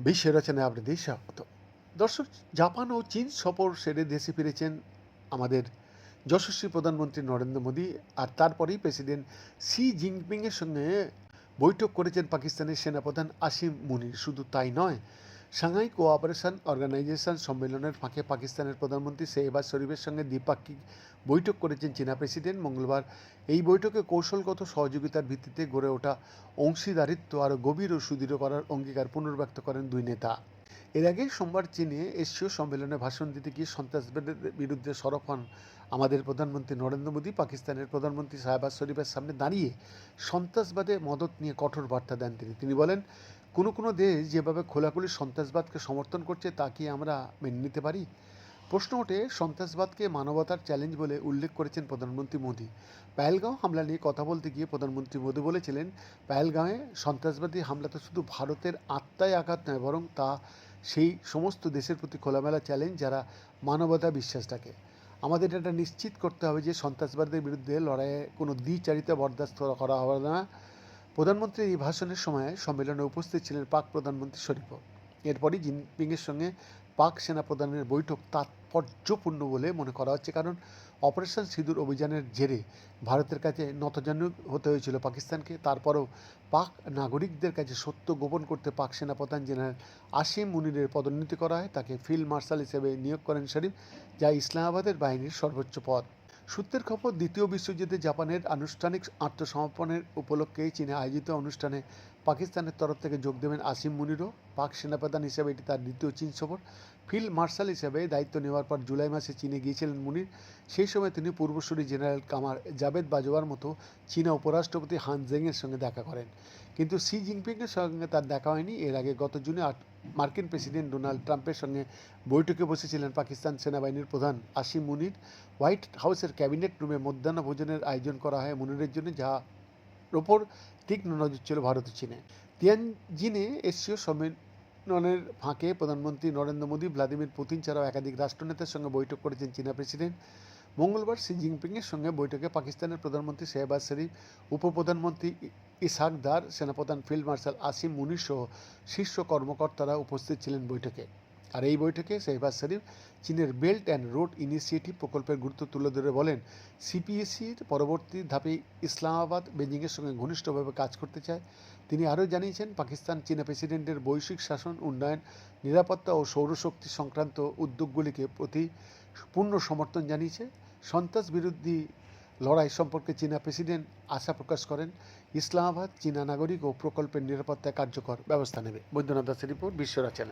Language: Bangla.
বিশ্বের রচনায় আপনাদের দর্শক, জাপান ও চীন সফর সেরে দেশে ফিরেছেন আমাদের যশস্বী প্রধানমন্ত্রী নরেন্দ্র মোদী আর তারপরেই প্রেসিডেন্ট শি জিনপিংয়ের সঙ্গে বৈঠক করেছেন পাকিস্তানের সেনাপ্রধান আসিম মুনির। শুধু তাই নয় সাংহাই কোঅপারেশন অর্গানাইজেশন সম্মেলনের ফাঁকে পাকিস্তানের প্রধানমন্ত্রী শেহবাজ শরীফের সঙ্গে দ্বিপাক্ষিক বৈঠক করেছেন চীনা প্রেসিডেন্ট। মঙ্গলবার এই বৈঠকে কৌশলগত সহযোগিতার ভিত্তিতে গড়ে ওঠা অংশীদারিত্ব আরও গভীর ও সুদৃঢ় করার অঙ্গীকার পুনর্ব্যক্ত করেন দুই নেতা। এর আগে সোমবার চীনে এশীয় সম্মেলনে ভাষণ দিতে গিয়ে সন্ত্রাসবাদের বিরুদ্ধে সরব হন আমাদের প্রধানমন্ত্রী নরেন্দ্র মোদী। পাকিস্তানের প্রধানমন্ত্রী সাহেবাজ শরীফের সামনে দাঁড়িয়ে সন্ত্রাসবাদে মদত নিয়ে কঠোর বার্তা দেন তিনি। তিনি বলেন, কোনো কোনো দেশ যেভাবে খোলাখুলি সন্ত্রাসবাদকে সমর্থন করছে, তা কি আমরা মেনে নিতে পারি? প্রশ্ন ওঠে, সন্ত্রাসবাদকে মানবতার চ্যালেঞ্জ বলে উল্লেখ করেছেন প্রধানমন্ত্রী মোদী। পায়েলগাঁও হামলা নিয়ে কথা বলতে গিয়ে প্রধানমন্ত্রী মোদী বলেছিলেন পায়েলগাঁওয়ে সন্ত্রাসবাদী হামলা তো শুধু ভারতের আত্মায় আঘাত নয়, বরং তা সেই সমস্ত দেশের প্রতি খোলামেলা চ্যালেঞ্জ যারা মানবতা বিশ্বাস রাখে। আমাদের এটা নিশ্চিত করতে হবে যে সন্ত্রাসবাদের বিরুদ্ধে লড়াইয়ে কোনো দ্বিচারিতা বরদাস্ত করা হবে না। প্রধানমন্ত্রীর এই ভাষণের সময় সম্মেলনে উপস্থিত ছিলেন পাক প্রধানমন্ত্রী শরীফও এরপরই জিনপিংয়ের সঙ্গে পাক সেনাপ্রধানের বৈঠক তাৎপর্যপূর্ণ বলে মনে করা হচ্ছে। কারণ অপারেশন সিঁদুর অভিযানের জেরে ভারতের কাছে নতজানু হতে হয়েছিল পাকিস্তানকে। তারপরও পাক নাগরিকদের কাছে সত্য গোপন করতে পাক সেনাপ্রধান জেনারেল আসিম মুনিরের পদোন্নতি করা হয়। তাকে ফিল্ড মার্শাল হিসেবে নিয়োগ করেন শরীফ, যা ইসলামাবাদের বাহিনীর সর্বোচ্চ পদ। সূত্রের খবর, দ্বিতীয় বিশ্বযুদ্ধে জাপানের আনুষ্ঠানিক আত্মসমর্পণের উপলক্ষে চীনে আয়োজিত অনুষ্ঠানে পাকিস্তানের তরফ থেকে যোগ দেবেন আসিম মুনিরও। পাক সেনাপ্রধান হিসেবে এটি তার দ্বিতীয় চীন সফর। ফিল্ড মার্শাল হিসেবে দায়িত্ব নেওয়ার পর জুলাই মাসে চীনে গিয়েছিলেন মুনির। সেই সময় তিনি পূর্বসূরি জেনারেল কামার জাভেদ বাজওয়ার মতো চীনা উপরাষ্ট্রপতি হান জেংয়ের সঙ্গে দেখা করেন। কিন্তু শি জিনপিংয়ের সঙ্গে তার দেখা হয়নি। এর আগে গত জুনে মার্কিন প্রেসিডেন্ট ডোনাল্ড ট্রাম্পের সঙ্গে বৈঠকে বসেছিলেন পাকিস্তান সেনাবাহিনীর প্রধান আসিম মুনির। হোয়াইট হাউসের ক্যাবিনেট রুমে মধ্যাহ্ন ভোজনের আয়োজন করা হয় মুনিরের জন্য যার ওপর তীক্ষ্ণ নজর ছিল ভারত ও চীনে। তিয়ানজিনে এশীয় সম্মেলনের ফাঁকে প্রধানমন্ত্রী নরেন্দ্র মোদী, ভ্লাদিমির পুতিন ছাড়াও একাধিক রাষ্ট্রনেতার সঙ্গে বৈঠক করেছেন চীনা প্রেসিডেন্ট। মঙ্গলবার শি জিনপিংয়ের সঙ্গে বৈঠকে পাকিস্তানের প্রধানমন্ত্রী শেহবাজ শরীফ, উপপ্রধানমন্ত্রী ইসাক দার, সেনাপ্রধান ফিল্ড মার্শাল আসিম মুনির সহ শীর্ষ কর্মকর্তারা উপস্থিত ছিলেন বৈঠকে। আর এই বৈঠকে শেহবাজ শরীফ চীনের বেল্ট অ্যান্ড রোড ইনিশিয়েটিভ প্রকল্পের গুরুত্ব তুলে ধরে বলেন সিপিএসির পরবর্তী ধাপে ইসলামাবাদ বেজিংয়ের সঙ্গে ঘনিষ্ঠভাবে কাজ করতে চায়। তিনি আরও জানিয়েছেন, পাকিস্তান চীনা প্রেসিডেন্টের বৈশ্বিক শাসন, উন্নয়ন, নিরাপত্তা ও সৌরশক্তি সংক্রান্ত উদ্যোগগুলিকে প্রতি পূর্ণ সমর্থন জানিয়েছে। সন্ত্রাস বিরোধী লড়াই সম্পর্কে চীনা প্রেসিডেন্ট আশা প্রকাশ করেন, ইসলামাবাদ চীনা নাগরিক ও প্রকল্পের নিরাপত্তা কার্যকর ব্যবস্থা নেবে। বৈদ্যনাথ দাসের রিপোর্ট বিশ্ব রচনা